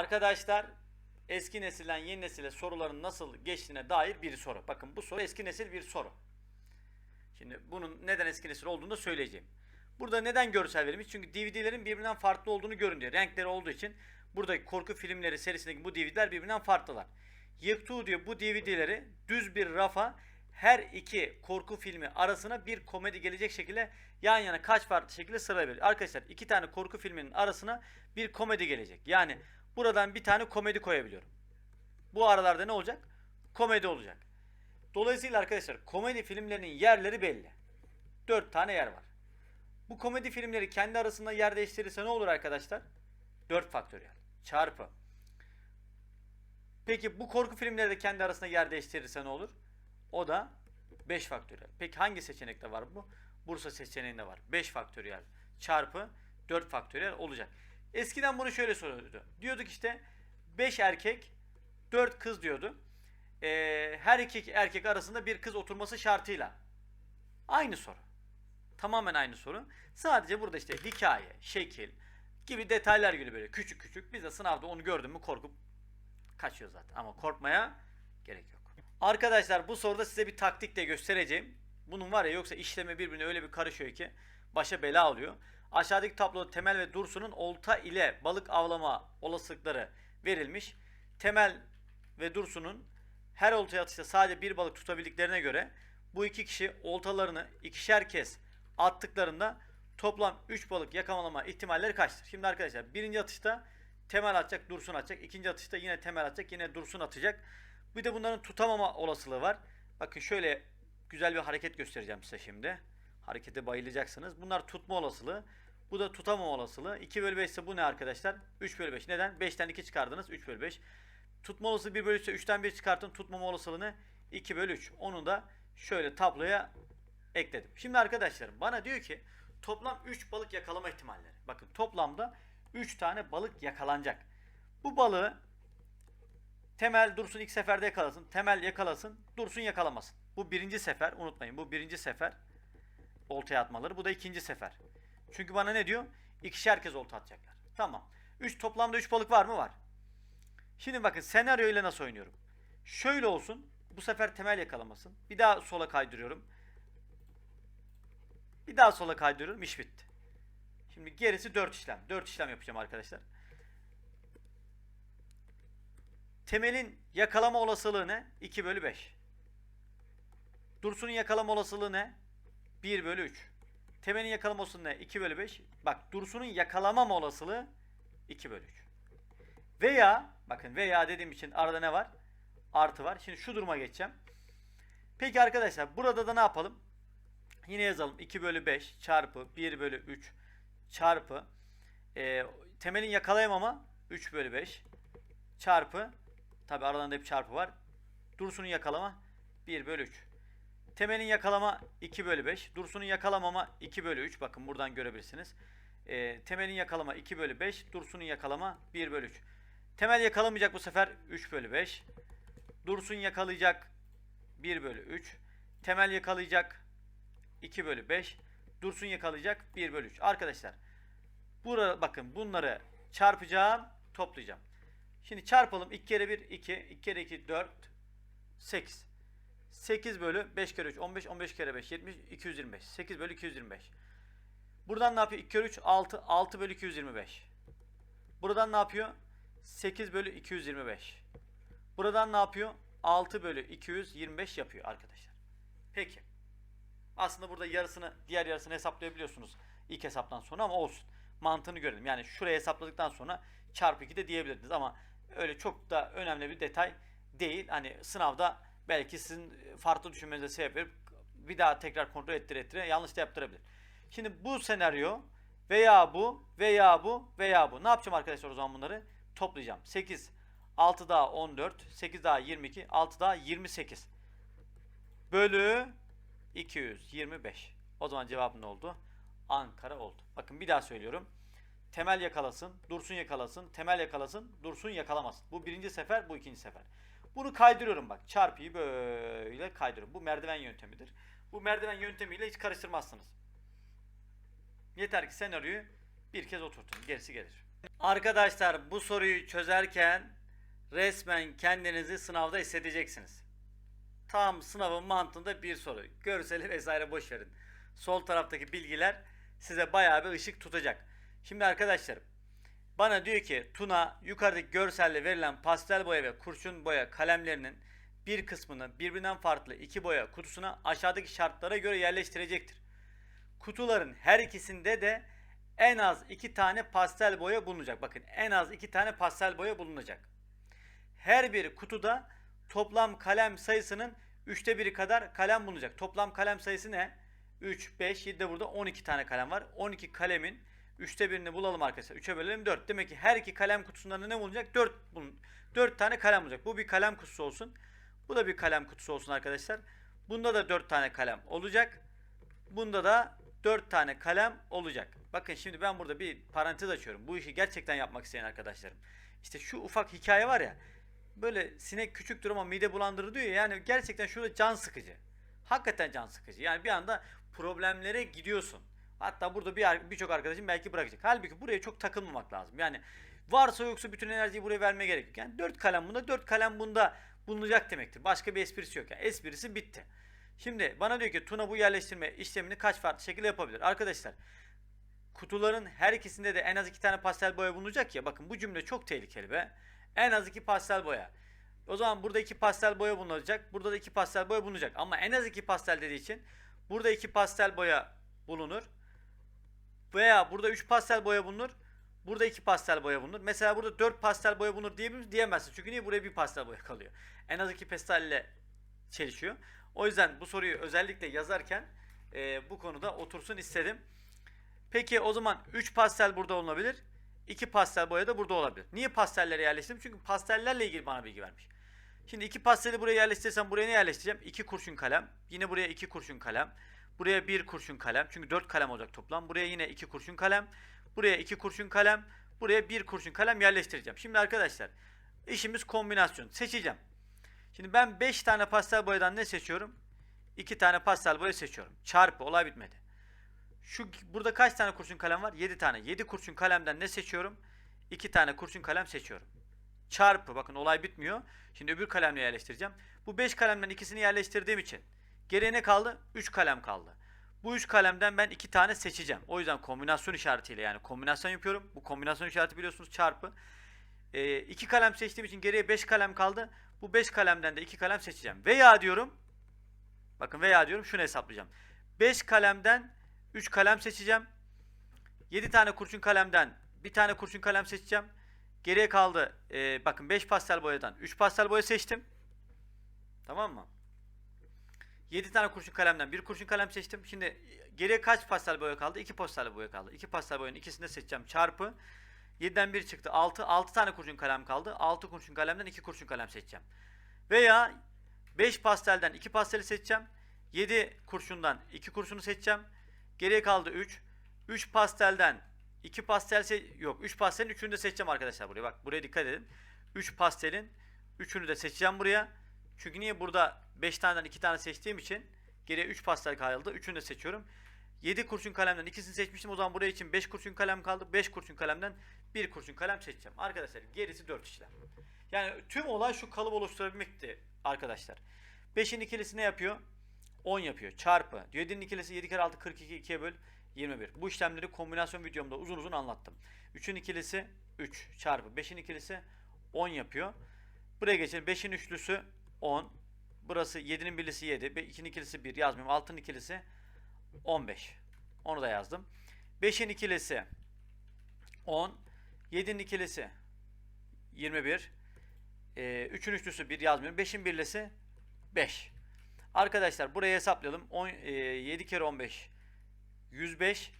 Arkadaşlar eski nesilden yeni nesile soruların nasıl geçtiğine dair bir soru. Bakın bu soru eski nesil bir soru. Şimdi bunun neden eski nesil olduğunu da söyleyeceğim. Burada neden görsel verilmiş? Çünkü DVD'lerin birbirinden farklı olduğunu görün diyor. Renkleri olduğu için buradaki korku filmleri serisindeki bu DVD'ler birbirinden farklılar. Yıktuğu diyor bu DVD'leri düz bir rafa her iki korku filmi arasına bir komedi gelecek şekilde yan yana kaç farklı şekilde sıralayabilir. Arkadaşlar iki tane korku filminin arasına bir komedi gelecek. Yani buradan bir tane komedi koyabiliyorum. Bu aralarda ne olacak? Komedi olacak. Dolayısıyla arkadaşlar komedi filmlerinin yerleri belli. 4 tane yer var. Bu komedi filmleri kendi arasında yer değiştirirse ne olur arkadaşlar? 4 faktöriyel çarpı. Peki bu korku filmleri de kendi arasında yer değiştirirse ne olur? O da 5 faktöriyel. Peki hangi seçenekte var bu? Bursa seçeneğinde var. 5 faktöriyel çarpı 4 faktöriyel olacak. Eskiden bunu şöyle soruyordu. Diyorduk işte 5 erkek 4 kız diyordu. Ee, her iki erkek arasında bir kız oturması şartıyla. Aynı soru. Tamamen aynı soru. Sadece burada işte hikaye, şekil gibi detaylar gibi böyle küçük küçük. Biz de sınavda onu gördüm mü korkup kaçıyor zaten. Ama korkmaya gerek yok. Arkadaşlar bu soruda size bir taktik de göstereceğim. Bunun var ya yoksa işlemi birbirine öyle bir karışıyor ki başa bela oluyor. Aşağıdaki tabloda Temel ve Dursun'un olta ile balık avlama olasılıkları verilmiş. Temel ve Dursun'un her oltaya atışta sadece bir balık tutabildiklerine göre bu iki kişi oltalarını ikişer kez attıklarında toplam 3 balık yakalama ihtimalleri kaçtır? Şimdi arkadaşlar birinci atışta Temel atacak, Dursun atacak. İkinci atışta yine Temel atacak, yine Dursun atacak. Bir de bunların tutamama olasılığı var. Bakın şöyle güzel bir hareket göstereceğim size şimdi. Harekete bayılacaksınız. Bunlar tutma olasılığı. Bu da tutamama olasılığı. 2 bölü 5 ise bu ne arkadaşlar? 3 bölü 5. Neden? 5'ten 2 çıkardınız. 3 bölü 5. Tutma olasılığı 1 bölü 3 ise 3'ten 1 çıkartın. Tutmama olasılığını 2 bölü 3. Onu da şöyle tabloya ekledim. Şimdi arkadaşlar bana diyor ki toplam 3 balık yakalama ihtimalleri. Bakın toplamda 3 tane balık yakalanacak. Bu balığı Temel Dursun ilk seferde yakalasın. Temel yakalasın. Dursun yakalamasın. Bu birinci sefer. Unutmayın bu birinci sefer. Oltaya atmaları. Bu da ikinci sefer. Çünkü bana ne diyor? İkişer kez olta atacaklar. Tamam. 3 toplamda 3 balık var mı? Var. Şimdi bakın senaryo ile nasıl oynuyorum? Şöyle olsun. Bu sefer temel yakalamasın. Bir daha sola kaydırıyorum. Bir daha sola kaydırıyorum. İş bitti. Şimdi gerisi 4 işlem. 4 işlem yapacağım arkadaşlar. Temelin yakalama olasılığı ne? 2 bölü 5. Dursun'un yakalama olasılığı ne? 1 bölü 3. Temelin yakalama olasılığı ne? 2 bölü 5. Bak Dursun'un yakalamama olasılığı 2 bölü 3. Veya bakın veya dediğim için arada ne var? Artı var. Şimdi şu duruma geçeceğim. Peki arkadaşlar burada da ne yapalım? Yine yazalım. 2 bölü 5 çarpı 1 bölü 3 çarpı e, temelin yakalayamama 3 bölü 5 çarpı tabi aralarında hep çarpı var. Dursun'un yakalama 1 bölü 3. Temelin yakalama 2 bölü 5. Dursun'un yakalamama 2 bölü 3. Bakın buradan görebilirsiniz. E, temelin yakalama 2 bölü 5. Dursun'un yakalama 1 bölü 3. Temel yakalamayacak bu sefer 3 bölü 5. Dursun yakalayacak 1 bölü 3. Temel yakalayacak 2 bölü 5. Dursun yakalayacak 1 bölü 3. Arkadaşlar burada bakın bunları çarpacağım toplayacağım. Şimdi çarpalım 2 kere 1 2 2 kere 2 4 8 8 bölü 5 kere 3 15 15 kere 5 70 225 8 bölü 225 Buradan ne yapıyor? 2 kere 3 6 6 bölü 225 Buradan ne yapıyor? 8 bölü 225 Buradan ne yapıyor? 6 bölü 225 yapıyor arkadaşlar. Peki. Aslında burada yarısını diğer yarısını hesaplayabiliyorsunuz ilk hesaptan sonra ama olsun. Mantığını görelim. Yani şuraya hesapladıktan sonra çarpı 2 de diyebilirdiniz ama öyle çok da önemli bir detay değil. Hani sınavda belki sizin farklı düşünmenize sebep verip bir daha tekrar kontrol ettire ettire yanlış da yaptırabilir. Şimdi bu senaryo veya bu veya bu veya bu. Ne yapacağım arkadaşlar o zaman bunları? Toplayacağım. 8 6 daha 14 8 daha 22 6 daha 28 bölü 225. O zaman cevabım ne oldu? Ankara oldu. Bakın bir daha söylüyorum. Temel yakalasın, Dursun yakalasın, Temel yakalasın, Dursun yakalamasın. Bu birinci sefer, bu ikinci sefer. Bunu kaydırıyorum bak. Çarpıyı böyle kaydırıyorum. Bu merdiven yöntemidir. Bu merdiven yöntemiyle hiç karıştırmazsınız. Yeter ki senaryoyu bir kez oturtun. Gerisi gelir. Arkadaşlar bu soruyu çözerken resmen kendinizi sınavda hissedeceksiniz. Tam sınavın mantığında bir soru. Görseli vesaire boş verin. Sol taraftaki bilgiler size bayağı bir ışık tutacak. Şimdi arkadaşlarım bana diyor ki Tuna yukarıdaki görselle verilen pastel boya ve kurşun boya kalemlerinin bir kısmını birbirinden farklı iki boya kutusuna aşağıdaki şartlara göre yerleştirecektir. Kutuların her ikisinde de en az iki tane pastel boya bulunacak. Bakın en az iki tane pastel boya bulunacak. Her bir kutuda toplam kalem sayısının üçte biri kadar kalem bulunacak. Toplam kalem sayısı ne? 3, 5, 7 de burada 12 tane kalem var. 12 kalemin üçte birini bulalım arkadaşlar. 3'e bölelim 4. Demek ki her iki kalem kutusunda ne bulunacak? 4, bulun 4 tane kalem bulacak. Bu bir kalem kutusu olsun. Bu da bir kalem kutusu olsun arkadaşlar. Bunda da 4 tane kalem olacak. Bunda da 4 tane kalem olacak. Bakın şimdi ben burada bir parantez açıyorum. Bu işi gerçekten yapmak isteyen arkadaşlarım. İşte şu ufak hikaye var ya. Böyle sinek küçüktür ama mide bulandırır diyor ya. Yani gerçekten şurada can sıkıcı. Hakikaten can sıkıcı. Yani bir anda problemlere gidiyorsun. Hatta burada bir birçok arkadaşım belki bırakacak. Halbuki buraya çok takılmamak lazım. Yani varsa yoksa bütün enerjiyi buraya vermeye gerek yok. Yani 4 kalem bunda 4 kalem bunda bulunacak demektir. Başka bir esprisi yok. Yani esprisi bitti. Şimdi bana diyor ki Tuna bu yerleştirme işlemini kaç farklı şekilde yapabilir? Arkadaşlar kutuların her ikisinde de en az iki tane pastel boya bulunacak ya. Bakın bu cümle çok tehlikeli be. En az iki pastel boya. O zaman burada iki pastel boya bulunacak. Burada da iki pastel boya bulunacak. Ama en az iki pastel dediği için burada iki pastel boya bulunur. Veya burada üç pastel boya bulunur. Burada iki pastel boya bulunur. Mesela burada dört pastel boya bulunur diyebilir diyemezsin. Çünkü niye buraya bir pastel boya kalıyor? En az iki pastelle çelişiyor. O yüzden bu soruyu özellikle yazarken e, bu konuda otursun istedim. Peki o zaman 3 pastel burada olabilir. 2 pastel boya da burada olabilir. Niye pastellere yerleştirdim? Çünkü pastellerle ilgili bana bilgi vermiş. Şimdi iki pasteli buraya yerleştirirsem buraya ne yerleştireceğim? 2 kurşun kalem. Yine buraya 2 kurşun kalem. Buraya 1 kurşun kalem. Çünkü 4 kalem olacak toplam. Buraya yine 2 kurşun kalem. Buraya 2 kurşun kalem. Buraya 1 kurşun kalem yerleştireceğim. Şimdi arkadaşlar işimiz kombinasyon. Seçeceğim. Şimdi ben 5 tane pastel boyadan ne seçiyorum? 2 tane pastel boya seçiyorum. Çarpı olay bitmedi. Şu burada kaç tane kurşun kalem var? 7 tane. 7 kurşun kalemden ne seçiyorum? 2 tane kurşun kalem seçiyorum. Çarpı bakın olay bitmiyor. Şimdi öbür kalemle yerleştireceğim. Bu 5 kalemden ikisini yerleştirdiğim için geriye ne kaldı? 3 kalem kaldı. Bu 3 kalemden ben 2 tane seçeceğim. O yüzden kombinasyon işaretiyle yani kombinasyon yapıyorum. Bu kombinasyon işareti biliyorsunuz çarpı. 2 kalem seçtiğim için geriye 5 kalem kaldı. Bu 5 kalemden de 2 kalem seçeceğim. Veya diyorum bakın veya diyorum şunu hesaplayacağım. 5 kalemden 3 kalem seçeceğim. 7 tane kurşun kalemden bir tane kurşun kalem seçeceğim. Geriye kaldı. Ee, bakın 5 pastel boyadan 3 pastel boya seçtim. Tamam mı? 7 tane kurşun kalemden 1 kurşun kalem seçtim. Şimdi geriye kaç pastel boya kaldı? 2 pastel boya kaldı. 2 pastel boyanın ikisini de seçeceğim. Çarpı 7'den 1 çıktı. 6 6 tane kurşun kalem kaldı. 6 kurşun kalemden 2 kurşun kalem seçeceğim. Veya 5 pastelden 2 pasteli seçeceğim. 7 kurşundan 2 kurşunu seçeceğim. Geriye kaldı 3. 3 pastelden 2 pastel se yok 3 pastelin 3'ünü de seçeceğim arkadaşlar buraya. Bak buraya dikkat edin. 3 pastelin 3'ünü de seçeceğim buraya. Çünkü niye burada 5 taneden 2 tane seçtiğim için geriye 3 pastel kaldı. 3'ünü de seçiyorum. 7 kurşun kalemden ikisini seçmiştim. O zaman buraya için 5 kurşun kalem kaldı. 5 kurşun kalemden 1 kurşun kalem seçeceğim. Arkadaşlar gerisi 4 işlem. Yani tüm olay şu kalıp oluşturabilmekti arkadaşlar. 5'in ikilisi ne yapıyor? 10 yapıyor. Çarpı. 7'nin ikilisi 7 kere 6 42 2'ye böl 21. Bu işlemleri kombinasyon videomda uzun uzun anlattım. 3'ün ikilisi 3 çarpı 5'in ikilisi 10 yapıyor. Buraya geçelim. 5'in üçlüsü 10. Burası 7'nin birlisi 7. 2'nin ikilisi 1 yazmıyorum. 6'nın ikilisi 15. Onu da yazdım. 5'in ikilisi 10. 7'nin ikilisi 21. Ee, 3'ün üçlüsü 1 yazmıyorum. 5'in birlisi 5. Arkadaşlar buraya hesaplayalım. 10, e, 7 kere 15 105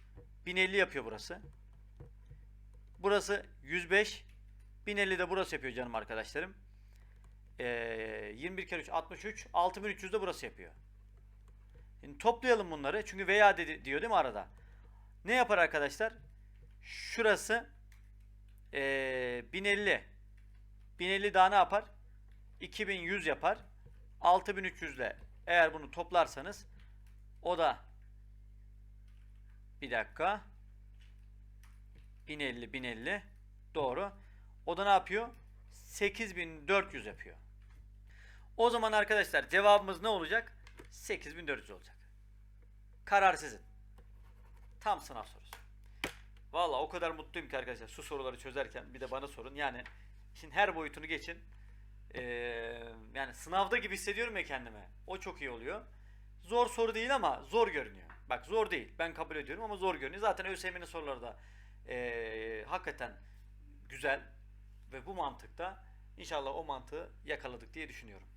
1050 yapıyor burası. Burası 105 1050 de burası yapıyor canım arkadaşlarım. E, 21 kere 3 63 6300 de burası yapıyor. Şimdi toplayalım bunları. Çünkü veya dedi, diyor değil mi arada? Ne yapar arkadaşlar? Şurası e, 1050 1050 daha ne yapar? 2100 yapar. 6300 ile eğer bunu toplarsanız o da bir dakika 1050 1050 Doğru. O da ne yapıyor? 8400 yapıyor. O zaman arkadaşlar cevabımız ne olacak? 8400 olacak. Karar sizin. Tam sınav sorusu. Valla o kadar mutluyum ki arkadaşlar şu soruları çözerken bir de bana sorun. Yani işin her boyutunu geçin. Ee, yani sınavda gibi hissediyorum ya kendime. O çok iyi oluyor. Zor soru değil ama zor görünüyor. Bak zor değil. Ben kabul ediyorum ama zor görünüyor. Zaten ÖSYM'nin soruları da ee, hakikaten güzel ve bu mantıkta inşallah o mantığı yakaladık diye düşünüyorum.